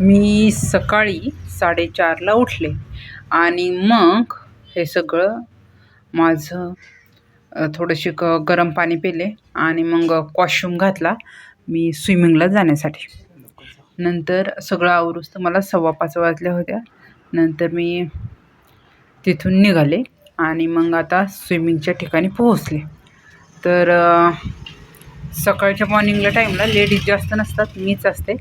मी सकाळी साडेचारला उठले आणि मग हे सगळं माझं थोडंशी क गरम पाणी पिले आणि मग कॉस्ट्यूम घातला मी स्विमिंगला जाण्यासाठी. नंतर सगळं आवरुस्त मला सव्वा पाच वाजल्या होत्या. नंतर मी तिथून निघाले आणि मग आता स्विमिंगच्या ठिकाणी पोहोचले. तर सकाळच्या मॉर्निंगला टाईमला लेडीज जास्त नसतात मीच असते.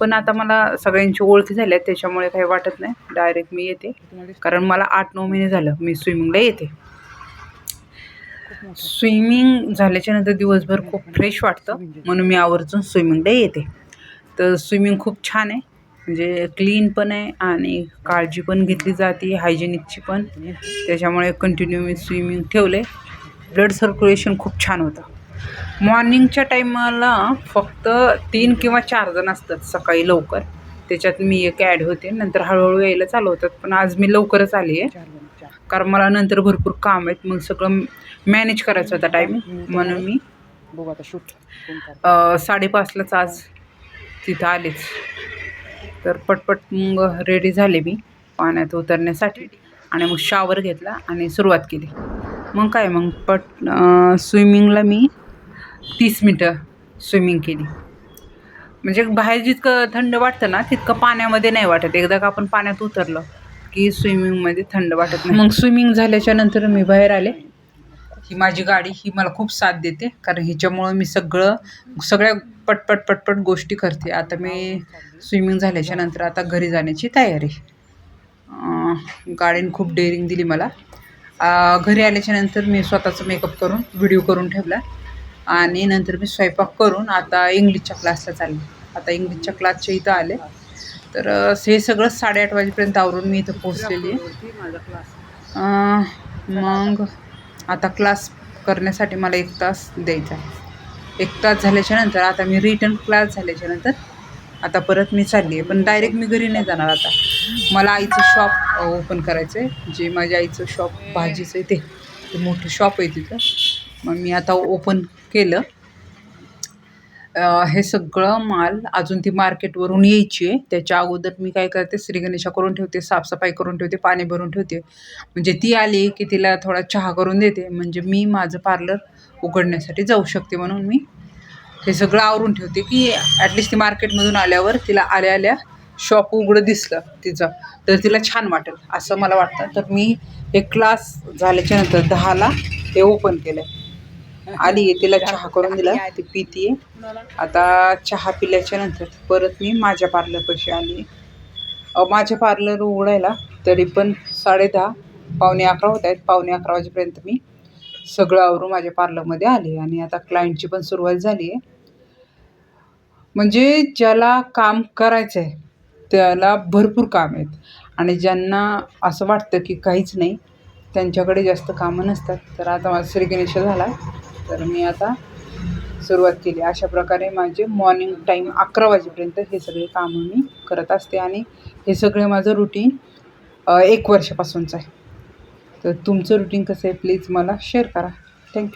पण आता मला सगळ्यांची ओळखी झाल्या त्याच्यामुळे काही वाटत नाही. डायरेक्ट मी येते. कारण मला आठ नऊ महिने झालं मी स्विमिंगला येते. स्विमिंग झाल्याच्यानंतर दिवसभर खूप फ्रेश वाटतं. म्हणून मी आवर्जून स्विमिंगला येते. तर स्विमिंग खूप छान आहे. म्हणजे क्लीन पण आहे आणि काळजी पण घेतली जाते हायजेनिकची पण. त्याच्यामुळे कंटिन्यू मी स्विमिंग ठेवले ब्लड सर्क्युलेशन खूप छान होतं. मॉर्निंगच्या टाईमाला फक्त तीन किंवा चार जण असतात सकाळी लवकर. त्याच्यात मी एक ॲड होते नंतर हळूहळू यायला चालू होतात. पण आज मी लवकरच आली आहे. कारण मला नंतर भरपूर काम आहेत मग सगळं मॅनेज करायचं होतं टाईम. म्हणून मी बघू आता शूट साडेपाचलाच आज तिथं आलेच. तर पटपट मग रेडी झाले मी पाण्यात उतरण्यासाठी आणि मग शावर घेतला आणि सुरुवात केली. मग काय मग पट स्विमिंगला मी तीस मिनटं स्विमिंग केली. म्हणजे बाहेर जितकं थंड वाटतं ना तितकं पाण्यामध्ये नाही वाटत. एकदा का आपण पाण्यात उतरलं की स्विमिंगमध्ये थंड वाटत नाही. मग स्विमिंग झाल्याच्यानंतर मी बाहेर आले. ही माझी गाडी ही मला खूप साथ देते. कारण हिच्यामुळं मी सगळं सगळ्या पटपट पटपट गोष्टी करते. आता मी स्विमिंग झाल्याच्यानंतर आता घरी जाण्याची तयारी. गाडीने खूप डेअरिंग दिली मला. घरी आल्याच्यानंतर मी स्वतःचा मेकअप करून व्हिडिओ करून ठेवला. आणि नंतर मी स्वयंपाक करून आता इंग्लिशच्या क्लासला चालले. आता इंग्लिशच्या क्लासच्या इथं आले. तर हे सगळं साडेआठ वाजेपर्यंत आवरून मी इथं पोहोचलेली आहे. मग आता क्लास करण्यासाठी मला एक तास द्यायचा आहे. एक तास झाल्याच्यानंतर आता मी रिटर्न क्लास झाल्याच्यानंतर आता परत मी चालली आहे. पण डायरेक्ट मी घरी नाही जाणार आता. मला आईचं शॉप ओपन करायचं आहे जे माझ्या आईचं शॉप भाजीचं आहे ते. ते मोठं शॉप आहे तिथं. मग मी आता ओपन केलं. हे सगळं माल अजून ती मार्केटवरून यायची आहे. त्याच्या अगोदर मी काय करते श्रीगणेशा करून ठेवते साफसफाई करून ठेवते पाणी भरून ठेवते. म्हणजे ती आली की तिला थोडा चहा करून देते. म्हणजे मी माझं पार्लर उघडण्यासाठी जाऊ शकते म्हणून मी हे सगळं आवरून ठेवते की ॲटलिस्ट ती मार्केटमधून आल्यावर तिला आल्या आल्या शॉप उघडं दिसलं तिचं. तर तिला छान वाटेल असं मला वाटतं. तर मी हे क्लास झाल्याच्यानंतर दहाला हे ओपन केलं आली तिला चहा करून दिला ती पितीये. आता चहा पिल्याच्या नंतर परत मी माझ्या पार्लरपाशी आली. माझ्या पार्लर उघडायला तरी पण साडे दहा पावणे अकरा होत आहेत. पावणे अकरा वाजेपर्यंत मी सगळं आवरून माझ्या पार्लरमध्ये आले आणि आता क्लायंटची पण सुरुवात झाली आहे म्हणजे ज्याला काम करायचं आहे त्याला भरपूर काम आहेत. आणि ज्यांना असं वाटतं की काहीच नाही त्यांच्याकडे जास्त कामं नसतात. तर आता माझा श्री गणेश झाला. तर मी आता सुरुवात केली. अशा प्रकारे माझे मॉर्निंग टाईम अकरा वाजेपर्यंत हे सगळे कामं मी करत असते आणि हे सगळे माझं रुटीन एक वर्षापासूनचं आहे. तर तुमचं रुटीन कसं आहे प्लीज मला शेअर करा. थँक्यू